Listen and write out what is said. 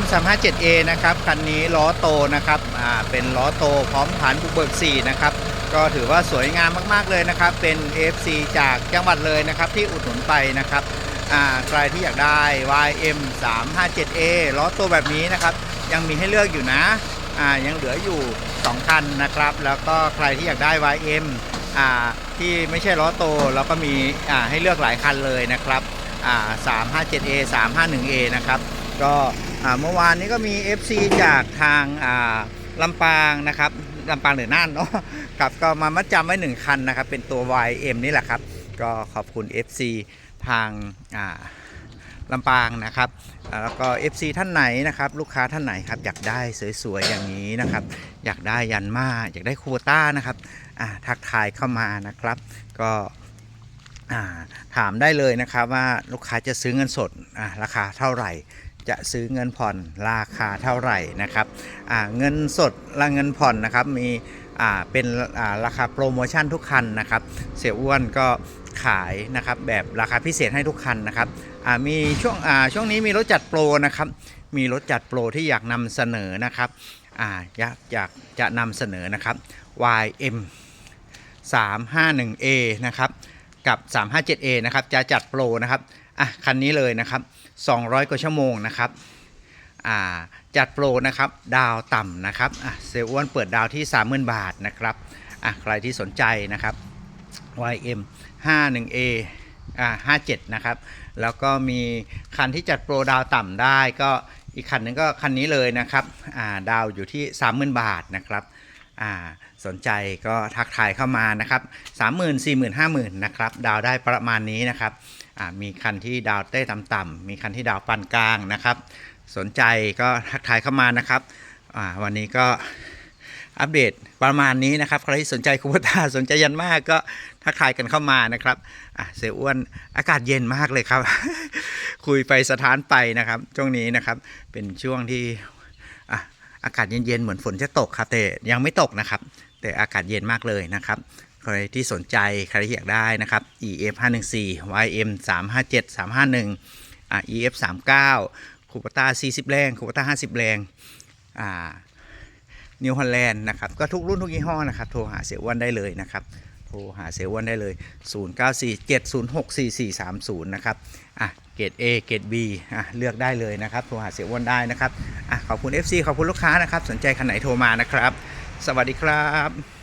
M357A นะครับคันนี้ล้อโตนะครับอ่าเป็นล้อโตพร้อมฐานบุกเบิก4นะครับก็ถือว่าสวยงามมากๆเลยนะครับ เป็น FC จากจังหวัดเลยนะครับที่อุดหนุนไปนะครับอ่าใครที่อยากได้ YM 3 5 7 A ล้อโตแบบนี้นะครับ ยังมีให้เลือกอยู่นะอ่ายังเหลืออยู่ 2 คันนะครับ แล้วก็ใครที่อยากได้ YM อ่าที่ไม่ใช่ล้อโตเราก็มีอ่าให้เลือกหลายคันเลยนะครับอ่า 357 A 351 A นะครับ ก็อ่า เมื่อวานนี้ก็มี FC จากทางาลำปางนะครับลำปางหรือน่านเนาะครับก็มามัดจำไว้หนึ่งคันนะครับ เป็นตัว YM นี่แหละครับ ก็ขอบคุณ FC ทางาลำปางนะครับ แล้วก็ FC ท่านไหนนะครับ ลูกค้าท่านไหนครับ อยากได้สวยๆ อย่างนี้นะครับ อยากได้ยันมาอยากได้คูต้านะครับทักทายเข้ามานะครับ ก็ถามได้เลยนะครับว่าลูกค้าจะซื้อเงินสดราคาเท่าไหร่ จะซื้อเงินผ่อนราคาเท่าไหร่นะครับเงินสดและเงินผ่อนนะครับมีเป็นราคาโปรโมชั่นทุกคันนะครับ เสียอ้วนก็ขายนะครับแบบราคาพิเศษให้ทุกคันนะครับมีช่วงช่วงนี้มีรถจัดโปรนะครับมีรถจัดโปรที่อยากนำเสนอนะครับอ่าอยากอยากจะนำเสนอนะครับ YM 351A นะครับ กับ 357A นะครับจะจัดโปรนะครับอะคันนี้เลยนะครับ 200 กว่าชั่วโมงนะครับอ่าจัดโปรนะครับดาวต่ำนะครับอะเซลอ้วนเปิดดาวที่ 30,000 บาทนะครับอะใครที่สนใจนะครับ YM 51A อ่า57 นะครับ แล้วก็มีคันที่จัดโปรดาวต่ำได้ก็อีกคันหนึ่งก็คันนี้เลยนะครับอ่าดาวอยู่ที่ 30,000 บาทนะครับ อ่าสนใจก็ทักทายเข้ามานะครับ30,000 40,000 50,000นะครับดาวได้ประมาณนี้นะครับอ่ามีคันที่ดาวเต้ต่ำๆมีคันที่ดาวปานกลางนะครับ สนใจก็ทักทายเข้ามานะครับอ่าวันนี้ก็อัปเดตประมาณนี้นะครับใครที่สนใจคูปตาสนใจยันมากก็ทักทายกันเข้ามานะครับอะเสียอ้วนอากาศเย็นมากเลยครับ คุยไปสถานไปนะครับช่วงนี้นะครับเป็นช่วงที่อะ อากาศเย็นๆเหมือนฝนจะตกครับแต่ยังไม่ตกนะครับ แต่อากาศเย็นมากเลยนะครับใครที่สนใจใครที่อยากได้นะครับ EF 514 YM 357 351อ่า EF 39คูปต้า40 แรงคูปต้า50 แรงอ่านิวฮอลแลนด์นะครับ ก็ทุกรุ่นทุกยี่ห้อนะครับ โทรหาเสียอ้วนได้เลยนะครับ โทรหาเสียอ้วนได้เลย 0947064430 นะครับ อะ เกรด A เกรด B อะเลือกได้เลยนะครับ โทรหาเสียอ้วนได้นะครับอะขอบคุณ FC ขอบคุณลูกค้านะครับ สนใจคันไหนโทรมานะครับ สวัสดีครับ